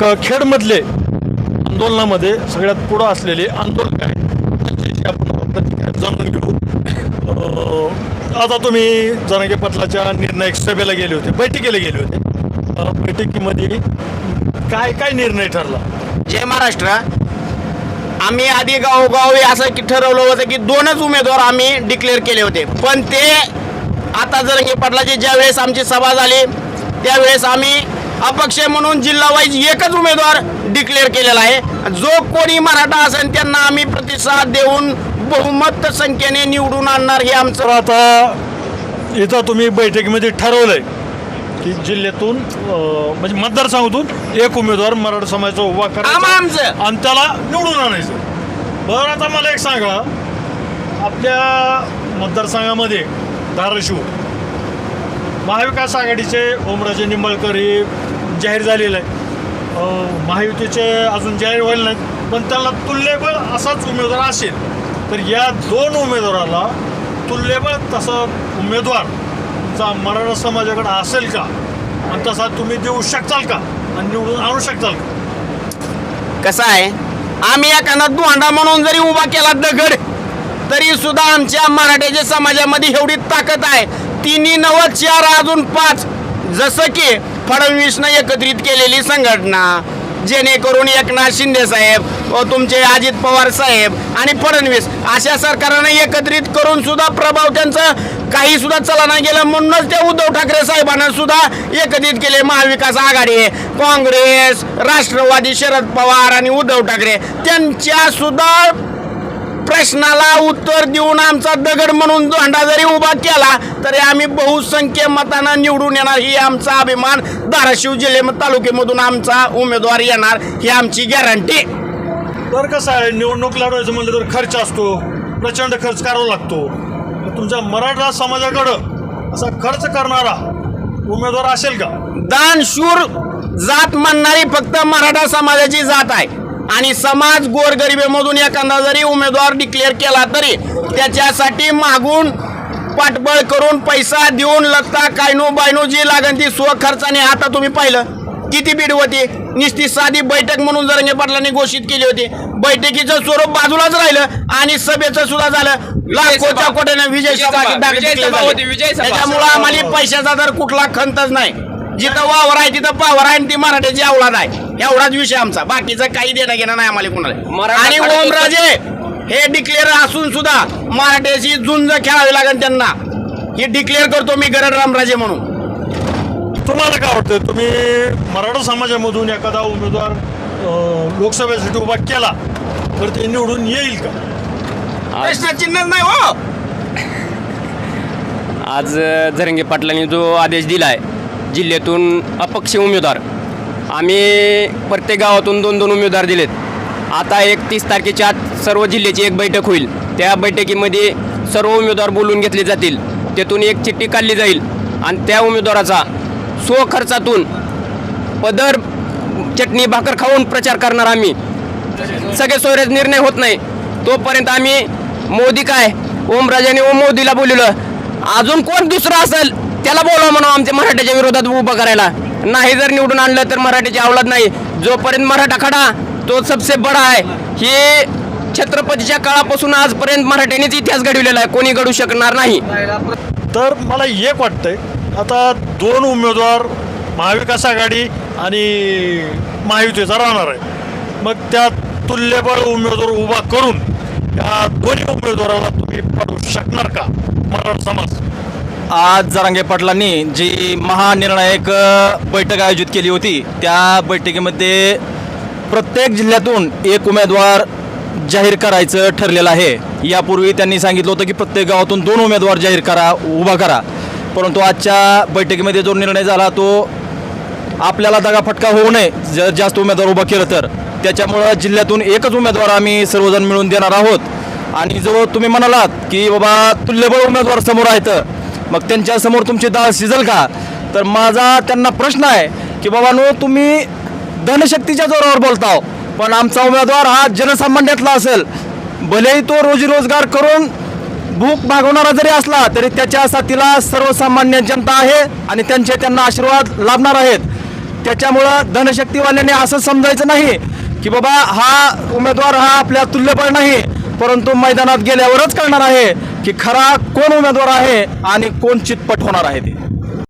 क खेडमधले आंदोलनामध्ये सगळ्यात पुढं असलेले आंदोलक आहेत. त्यांच्याशी आपण प्रतिक्रिया जाणून घेऊ. आता तुम्ही जरांगे पटलाच्या निर्णायक सभेला गेले होते बैठकीला गेले होते. बैठकीमध्ये काय काय निर्णय ठरला? जय महाराष्ट्र. आम्ही आधी गावोगावी असं की ठरवलं होतं की दोनच उमेदवार आम्ही डिक्लेअर केले होते. पण ते आता जरंगे पाटलाची ज्यावेळेस आमची सभा झाली त्यावेळेस आम्ही अपक्ष म्हणून जिल्हा वाईज एकच उमेदवार डिक्लेअर केलेला आहे. जो कोणी मराठा असेल त्यांना आम्ही प्रतिसाद देऊन बहुमत संख्येने निवडून आणणार हे आमचं आता इथं तुम्ही बैठकीमध्ये ठरवलंय की जिल्ह्यातून म्हणजे मतदारसंघातून एक उमेदवार मराठा समाजाचा उभा करायचा आमचं. आणि त्याला निवडून आणायचं. बरं आता मला एक सांगा. आपल्या मतदारसंघामध्ये धाराशिव महाविकास आघाडीचे ओमराजे निंबाळकर हे जाहीर झालेलं आहे. महायुतीचे अजून जाहीर व्हायला नाहीत पण त्याला तुल्यबळ असाच उमेदवार असेल तर या दोन उमेदवाराला तुल्यबळ तसा उमेदवार चा मराठा समाजाकडे असेल का? आणि तसा तुम्ही देऊ शकताल का? आणि निवडून आणू शकताल का? कसं आहे? आम्ही एखादा दोंडा म्हणून जरी उभा केला दगड तरी सुद्धा आमच्या मराठ्याच्या समाजामध्ये एवढी ताकद आहे. तिन्ही नव्वद चार अजून पाच. जसं की फडणवीसनं एकत्रित केलेली संघटना जेणेकरून एकनाथ शिंदे साहेब व तुमचे अजित पवार साहेब आणि फडणवीस अशा सरकारनं एकत्रित करून सुद्धा प्रभाव त्यांचा काही सुद्धा चला नाही गेलं म्हणूनच ते उद्धव ठाकरे साहेबांना सुद्धा एकत्रित केले. महाविकास आघाडी काँग्रेस राष्ट्रवादी शरद पवार आणि उद्धव ठाकरे त्यांच्या सुद्धा प्रश्नाला उत्तर देऊन आमचा दगड म्हणून दोंडा जरी उभा केला तरी आम्ही बहुसंख्य मतानं निवडून येणार ही आमचा अभिमान. धाराशिव जिल्हे तालुक्यामधून आमचा उमेदवार येणार ही आमची गॅरंटी तर कसं आहे निवडणूक लढवायचं म्हणलं तर खर्च असतो प्रचंड खर्च करावा लागतो. तुमच्या मराठा समाजाकडं असा खर्च करणारा उमेदवार असेल का? दानशूर जात म्हणणारी फक्त मराठा समाजाची जात आहे. आणि समाज गोरगरिबीमधून एखादा जरी उमेदवार डिक्लेअर केला तरी त्याच्यासाठी मागून पाठबळ करून पैसा देऊन लगता कायनो बायनो जी लागन ती स्वखर्चाने आता तुम्ही पाहिलं. किती बीड होती? निस्ती साधी बैठक म्हणून जरंगे पाटलांनी घोषित केली होती. बैठकीचं स्वरूप बाजूलाच राहिलं आणि सभेचं सुद्धा झालं. लाखोच्या कोट्याने विजय. त्याच्यामुळं आम्हाला पैशाचा तर कुठला खंतच नाही. जिथं वावर आहे तिथं पावर आहे आणि ती मराठ्याची अवलाद आहे. एवढाच विषय आमचा. बाकीचं काही देणं घेणं नाही आम्हाला कुणाला. मराठा आणि ओमराजे हे डिक्लेअर असून सुद्धा मराठ्याची झुंज खेळावी लागेल त्यांना. हे डिक्लेअर करतो मी गरड रामराजे म्हणून. तुम्हाला काय वाटतं तुम्ही मराठा समाजामधून एखादा उमेदवार लोकसभेसाठी उभा केला तर ते निवडून येईल का? प्रश्नचिन्ह नाही हो. आज जरंगे पाटलांनी जो आदेश दिला आहे जिल्ह्यातून अपक्ष उमेदवार आम्ही प्रत्येक गावातून दोन दोन उमेदवार दिलेत. आता एक तीस तारखेच्या आत सर्व जिल्ह्याची एक बैठक होईल. त्या बैठकीमध्ये सर्व उमेदवार बोलून घेतले जातील. त्यातून एक चिठ्ठी काढली जाईल. आणि त्या उमेदवाराचा स्वखर्चातून पदर चटणी भाकर खाऊन प्रचार करणार आम्ही. सगळे सोयरेच निर्णय होत नाही. तोपर्यंत आम्ही मोदी काय? ओमराजाने ओम मोदीला बोलवलं. अजून कोण दुसरं असेल त्याला बोलावं म्हणून आमच्या मराठ्याच्या विरोधात उभं करायला. नाही जर निवडून आणलं तर मराठीची अवलाद नाही. जोपर्यंत मराठा खडा तो सबसे बडा आहे. हे छत्रपतीच्या काळापासून आजपर्यंत मराठ्यांनीच इतिहास घडविलेला आहे. कोणी घडू शकणार नाही. तर मला एक वाटतंय आता दोन उमेदवार महाविकास आघाडी आणि महायुतीचा राहणार आहे. मग त्या तुल्यबळ उमेदवार उभा करून या दोन्ही उमेदवाराला तुम्ही पाठवू शकणार का? मराठा समाज. आज जरांगे पाटलांनी जी महानिर्णायक बैठक आयोजित केली होती त्या बैठकीमध्ये प्रत्येक जिल्ह्यातून एक उमेदवार जाहीर करायचं ठरलेलं आहे. यापूर्वी त्यांनी सांगितलं होतं की प्रत्येक गावातून दोन उमेदवार जाहीर करा उभा करा. परंतु आजच्या बैठकीमध्ये जो निर्णय झाला तो आपल्याला दगाफटका होऊ नये जर जास्त उमेदवार उभा केलं तर. त्याच्यामुळं जिल्ह्यातून एकच उमेदवार आम्ही सर्वजण मिळून देणार आहोत. आणि जो तुम्ही म्हणालात की बाबा तुल्यबळ उमेदवार समोर आहेत मग त्यांच्यासमोर तुमची डाळ शिजल का? तर माझा त्यांना प्रश्न आहे की बाबानो तुम्ही धनशक्तीच्या जोरावर बोलताव पण आमचा उमेदवार हा जनसामान्यातला असेल. भलेही तो रोजी रोजगार करून भूक भागवणारा जरी असला तरी त्याच्या साथीला सर्वसामान्य जनता आहे आणि त्यांचे त्यांना आशीर्वाद लाभणार आहेत. त्याच्यामुळं धनशक्तीवाल्याने असं समजायचं नाही की बाबा हा उमेदवार हा आपल्या तुल्यबळ नाही परंतु मैदानात गेल्यावरच कळणार आहे. की खरा कोण उमेदवार आहे आणि कोण चितपट होणार आहे ते.